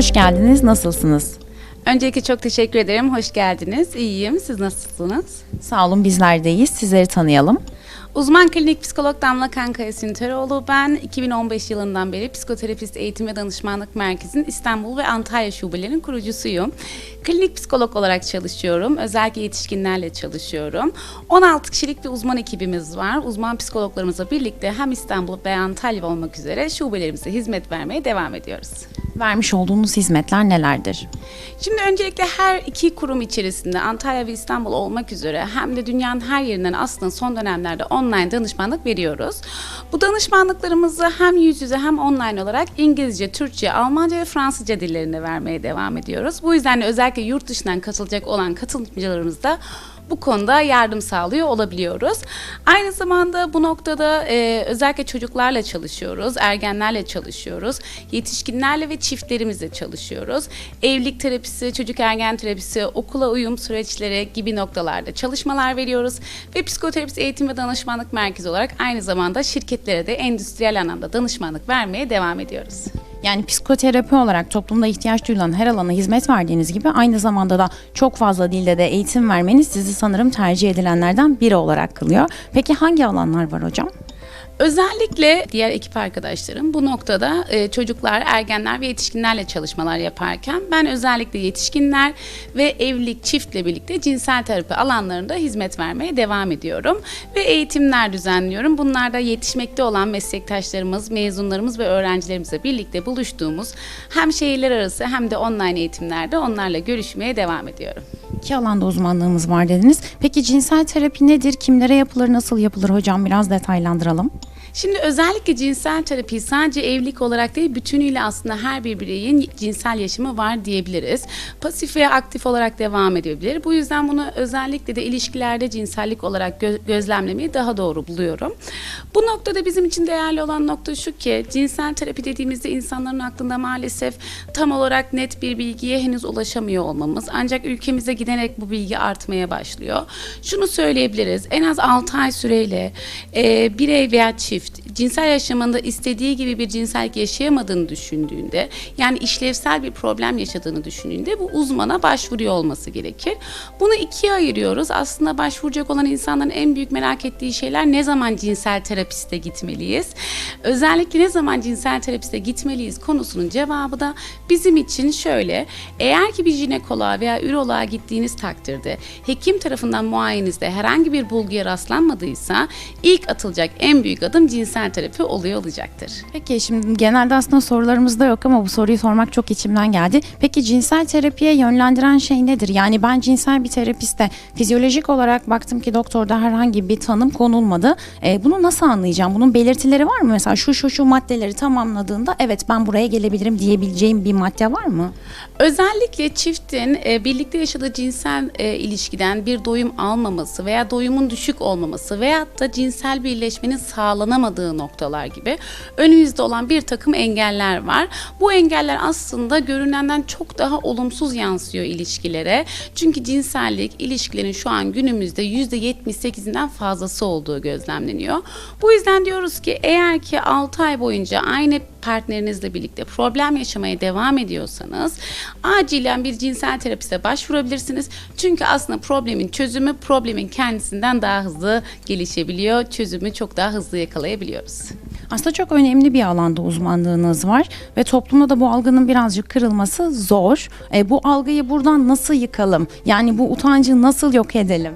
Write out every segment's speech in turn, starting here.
hoş geldiniz. Nasılsınız? Öncelikle çok teşekkür ederim. Hoş geldiniz. İyiyim. Siz nasılsınız? Sağ olun bizler deyiz. Sizleri tanıyalım. Uzman klinik psikolog Damla Kankaya Sünteroğlu. Ben 2015 yılından beri psikoterapist eğitim ve danışmanlık merkezinin İstanbul ve Antalya şubelerinin kurucusuyum. Klinik psikolog olarak çalışıyorum. Özellikle yetişkinlerle çalışıyorum. 16 kişilik bir uzman ekibimiz var. Uzman psikologlarımızla birlikte hem İstanbul ve Antalya olmak üzere şubelerimize hizmet vermeye devam ediyoruz. Vermiş olduğunuz hizmetler nelerdir? Şimdi öncelikle her iki kurum içerisinde Antalya ve İstanbul olmak üzere hem de dünyanın her yerinden aslında son dönemlerde online danışmanlık veriyoruz. Bu danışmanlıklarımızı hem yüz yüze hem online olarak İngilizce, Türkçe, Almanca ve Fransızca dillerinde vermeye devam ediyoruz. Bu yüzden de özellikle yurt dışından katılacak olan katılımcılarımız da bu konuda yardım sağlıyor olabiliyoruz. Aynı zamanda bu noktada e, özellikle çocuklarla çalışıyoruz, ergenlerle çalışıyoruz, yetişkinlerle ve çiftlerimizle çalışıyoruz. Evlilik terapisi, çocuk ergen terapisi, okula uyum süreçleri gibi noktalarda çalışmalar veriyoruz ve psikoterapist eğitim ve danışmanlık merkezi olarak aynı zamanda şirketlere de endüstriyel anlamda danışmanlık vermeye devam ediyoruz. Yani psikoterapi olarak toplumda ihtiyaç duyulan her alana hizmet verdiğiniz gibi aynı zamanda da çok fazla dilde de eğitim vermeniz sizi sanırım tercih edilenlerden biri olarak kılıyor. Peki hangi alanlar var hocam? Özellikle diğer ekip arkadaşlarım bu noktada e, çocuklar, ergenler ve yetişkinlerle çalışmalar yaparken ben özellikle yetişkinler ve evlilik çiftle birlikte cinsel terapi alanlarında hizmet vermeye devam ediyorum ve eğitimler düzenliyorum. Bunlarda yetişmekte olan meslektaşlarımız, mezunlarımız ve öğrencilerimizle birlikte buluştuğumuz hem şehirler arası hem de online eğitimlerde onlarla görüşmeye devam ediyorum. İki alanda uzmanlığımız var dediniz. Peki cinsel terapi nedir? Kimlere yapılır? Nasıl yapılır hocam? Biraz detaylandıralım. Şimdi özellikle cinsel terapi sadece evlilik olarak değil bütünüyle aslında her bir bireyin cinsel yaşamı var diyebiliriz. Pasif veya aktif olarak devam edebilir. Bu yüzden bunu özellikle de ilişkilerde cinsellik olarak gö- gözlemlemeyi daha doğru buluyorum. Bu noktada bizim için değerli olan nokta şu ki cinsel terapi dediğimizde insanların aklında maalesef tam olarak net bir bilgiye henüz ulaşamıyor olmamız. Ancak ülkemize giderek bu bilgi artmaya başlıyor. Şunu söyleyebiliriz. En az 6 ay süreyle e, birey veya çift cinsel yaşamında istediği gibi bir cinsellik yaşayamadığını düşündüğünde yani işlevsel bir problem yaşadığını düşündüğünde bu uzmana başvuruyor olması gerekir. Bunu ikiye ayırıyoruz. Aslında başvuracak olan insanların en büyük merak ettiği şeyler ne zaman cinsel terapiste gitmeliyiz? Özellikle ne zaman cinsel terapiste gitmeliyiz konusunun cevabı da bizim için şöyle. Eğer ki bir jinekoloğa veya üroloğa gittiğiniz takdirde hekim tarafından muayenenizde herhangi bir bulguya rastlanmadıysa ilk atılacak en büyük adım cinsel terapi oluyor olacaktır. Peki şimdi genelde aslında sorularımızda yok ama bu soruyu sormak çok içimden geldi. Peki cinsel terapiye yönlendiren şey nedir? Yani ben cinsel bir terapiste fizyolojik olarak baktım ki doktorda herhangi bir tanım konulmadı. E, bunu nasıl anlayacağım? Bunun belirtileri var mı? Mesela şu şu şu maddeleri tamamladığında evet ben buraya gelebilirim diyebileceğim bir madde var mı? Özellikle çiftin e, birlikte yaşadığı cinsel e, ilişkiden bir doyum almaması veya doyumun düşük olmaması veyahut da cinsel birleşmenin sağlanamadığı noktalar gibi önümüzde olan bir takım engeller var. Bu engeller aslında görünenden çok daha olumsuz yansıyor ilişkilere. Çünkü cinsellik ilişkilerin şu an günümüzde %78'inden fazlası olduğu gözlemleniyor. Bu yüzden diyoruz ki eğer ki 6 ay boyunca aynı partnerinizle birlikte problem yaşamaya devam ediyorsanız acilen bir cinsel terapiste başvurabilirsiniz. Çünkü aslında problemin çözümü problemin kendisinden daha hızlı gelişebiliyor. Çözümü çok daha hızlı yakalayabiliyoruz. Aslında çok önemli bir alanda uzmanlığınız var ve toplumda da bu algının birazcık kırılması zor. E, bu algıyı buradan nasıl yıkalım? Yani bu utancı nasıl yok edelim?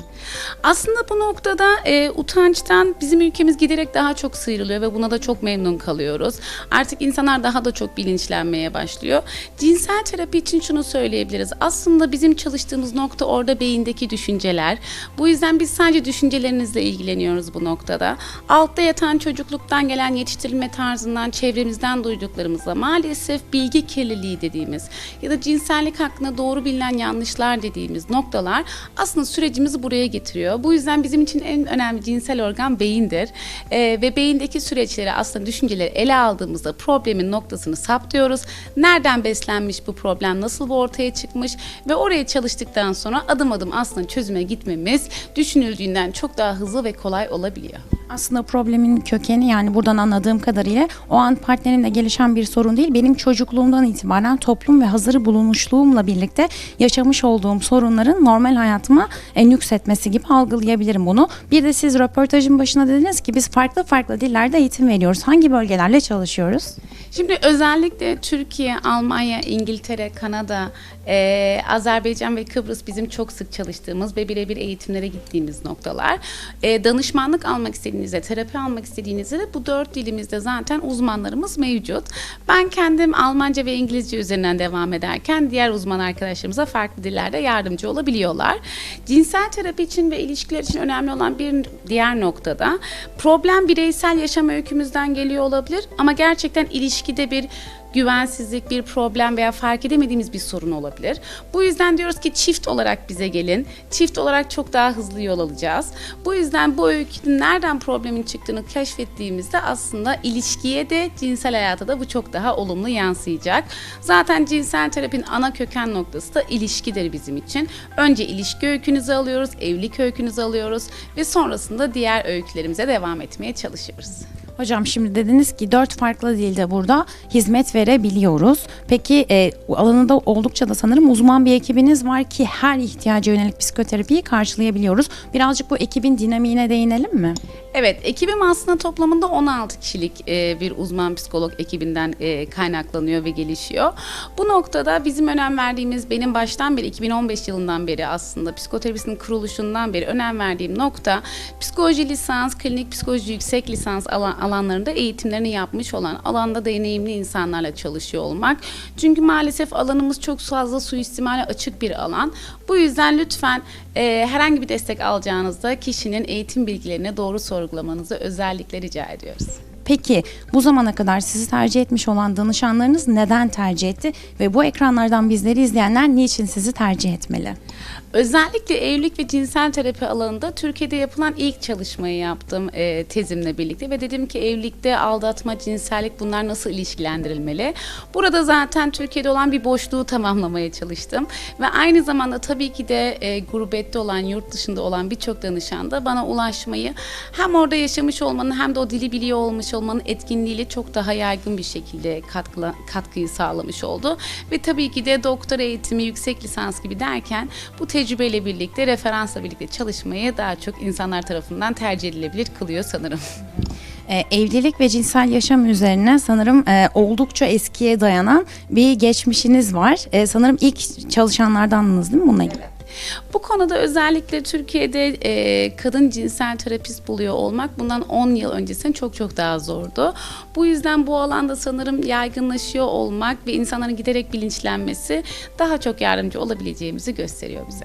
Aslında bu noktada e, utançtan bizim ülkemiz giderek daha çok sıyrılıyor ve buna da çok memnun kalıyoruz. Artık insanlar daha da çok bilinçlenmeye başlıyor. Cinsel terapi için şunu söyleyebiliriz. Aslında bizim çalıştığımız nokta orada beyindeki düşünceler. Bu yüzden biz sadece düşüncelerinizle ilgileniyoruz bu noktada. Altta yatan çocukluktan gelen yetiştirilme tarzından, çevremizden duyduklarımızla maalesef bilgi kirliliği dediğimiz ya da cinsellik hakkında doğru bilinen yanlışlar dediğimiz noktalar aslında sürecimizi buraya getiriyor. Bu yüzden bizim için en önemli cinsel organ beyindir. Ee, ve beyindeki süreçleri aslında düşünceleri ele aldığımızda problemin noktasını saptıyoruz. Nereden beslenmiş bu problem, nasıl bu ortaya çıkmış ve oraya çalıştıktan sonra adım adım aslında çözüme gitmemiz düşünüldüğünden çok daha hızlı ve kolay olabiliyor. Aslında problemin kökeni yani buradan anladığım kadarıyla o an partnerimle gelişen bir sorun değil. Benim çocukluğumdan itibaren toplum ve hazırı bulunmuşluğumla birlikte yaşamış olduğum sorunların normal hayatıma e, nüksetmesi gibi algılayabilirim bunu. Bir de siz röportajın başına dediniz ki biz farklı farklı dillerde eğitim veriyoruz. Hangi bölgelerle çalışıyoruz? Şimdi özellikle Türkiye, Almanya, İngiltere, Kanada, eee, Azerbaycan ve Kıbrıs bizim çok sık çalıştığımız ve birebir eğitimlere gittiğimiz noktalar. Eee, danışmanlık almak istediğinizde, terapi almak istediğinizde de bu dört dilimizde zaten uzmanlarımız mevcut. Ben kendim Almanca ve İngilizce üzerinden devam ederken diğer uzman arkadaşlarımıza farklı dillerde yardımcı olabiliyorlar. Cinsel terapi için ve ilişkiler için önemli olan bir diğer noktada problem bireysel yaşam öykümüzden geliyor olabilir ama gerçekten ilişkide bir güvensizlik, bir problem veya fark edemediğimiz bir sorun olabilir. Bu yüzden diyoruz ki çift olarak bize gelin. Çift olarak çok daha hızlı yol alacağız. Bu yüzden bu öykünün nereden problemin çıktığını keşfettiğimizde aslında ilişkiye de cinsel hayata da bu çok daha olumlu yansıyacak. Zaten cinsel terapinin ana köken noktası da ilişkidir bizim için. Önce ilişki öykünüzü alıyoruz, evlilik öykünüzü alıyoruz ve sonrasında diğer öykülerimize devam etmeye çalışıyoruz. Hocam şimdi dediniz ki dört farklı dilde burada hizmet verebiliyoruz. Peki e, alanında oldukça da sanırım uzman bir ekibiniz var ki her ihtiyaca yönelik psikoterapiyi karşılayabiliyoruz. Birazcık bu ekibin dinamiğine değinelim mi? Evet, ekibim aslında toplamında 16 kişilik e, bir uzman psikolog ekibinden e, kaynaklanıyor ve gelişiyor. Bu noktada bizim önem verdiğimiz, benim baştan beri 2015 yılından beri aslında psikoterapisinin kuruluşundan beri önem verdiğim nokta psikoloji lisans, klinik psikoloji yüksek lisans alan, alanlarında eğitimlerini yapmış olan alanda deneyimli insanlarla çalışıyor olmak. Çünkü maalesef alanımız çok fazla suistimale açık bir alan. Bu yüzden lütfen e, herhangi bir destek alacağınızda kişinin eğitim bilgilerini doğru sorgulamanızı özellikle rica ediyoruz. Peki bu zamana kadar sizi tercih etmiş olan danışanlarınız neden tercih etti ve bu ekranlardan bizleri izleyenler niçin sizi tercih etmeli? Özellikle evlilik ve cinsel terapi alanında Türkiye'de yapılan ilk çalışmayı yaptım e, tezimle birlikte ve dedim ki evlilikte aldatma, cinsellik bunlar nasıl ilişkilendirilmeli? Burada zaten Türkiye'de olan bir boşluğu tamamlamaya çalıştım ve aynı zamanda tabii ki de e, gurbette olan, yurt dışında olan birçok danışan da bana ulaşmayı hem orada yaşamış olmanın hem de o dili biliyor olmuş olmanın etkinliğiyle çok daha yaygın bir şekilde katkıla, katkıyı sağlamış oldu ve tabii ki de doktor eğitimi, yüksek lisans gibi derken bu tecrübeyle birlikte, referansla birlikte çalışmayı daha çok insanlar tarafından tercih edilebilir kılıyor sanırım. E, evlilik ve cinsel yaşam üzerine sanırım e, oldukça eskiye dayanan bir geçmişiniz var. E, sanırım ilk çalışanlardandınız değil mi bununla ilgili? Bu konuda özellikle Türkiye'de e, kadın cinsel terapist buluyor olmak bundan 10 yıl öncesinde çok çok daha zordu. Bu yüzden bu alanda sanırım yaygınlaşıyor olmak ve insanların giderek bilinçlenmesi daha çok yardımcı olabileceğimizi gösteriyor bize.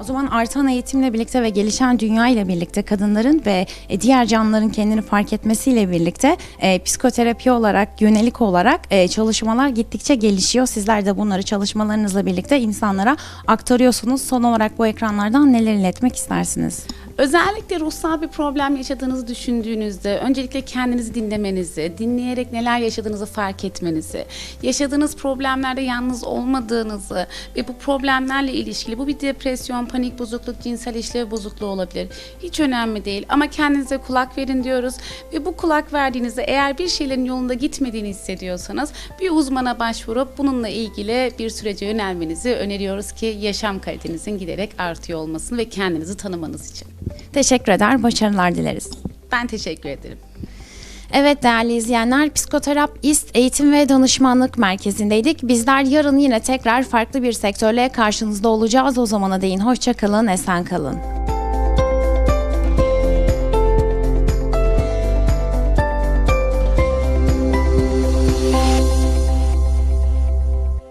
O zaman artan eğitimle birlikte ve gelişen dünya ile birlikte kadınların ve e, diğer canlıların kendini fark etmesiyle birlikte e, psikoterapi olarak, yönelik olarak e, çalışmalar gittikçe gelişiyor. Sizler de bunları çalışmalarınızla birlikte insanlara aktarıyorsunuz. Son olarak bu ekranlardan neler iletmek istersiniz? Özellikle ruhsal bir problem yaşadığınızı düşündüğünüzde öncelikle kendinizi dinlemenizi, dinleyerek neler yaşadığınızı fark etmenizi, yaşadığınız problemlerde yalnız olmadığınızı ve bu problemlerle ilişkili bu bir depresyon, panik bozukluk, cinsel işlev bozukluğu olabilir. Hiç önemli değil ama kendinize kulak verin diyoruz ve bu kulak verdiğinizde eğer bir şeylerin yolunda gitmediğini hissediyorsanız bir uzmana başvurup bununla ilgili bir sürece yönelmenizi öneriyoruz ki yaşam kalitenizin giderek artıyor olmasını ve kendinizi tanımanız için. Teşekkür eder, başarılar dileriz. Ben teşekkür ederim. Evet değerli izleyenler, Psikoterapist Eğitim ve Danışmanlık Merkezi'ndeydik. Bizler yarın yine tekrar farklı bir sektörle karşınızda olacağız. O zamana değin hoşça kalın, esen kalın.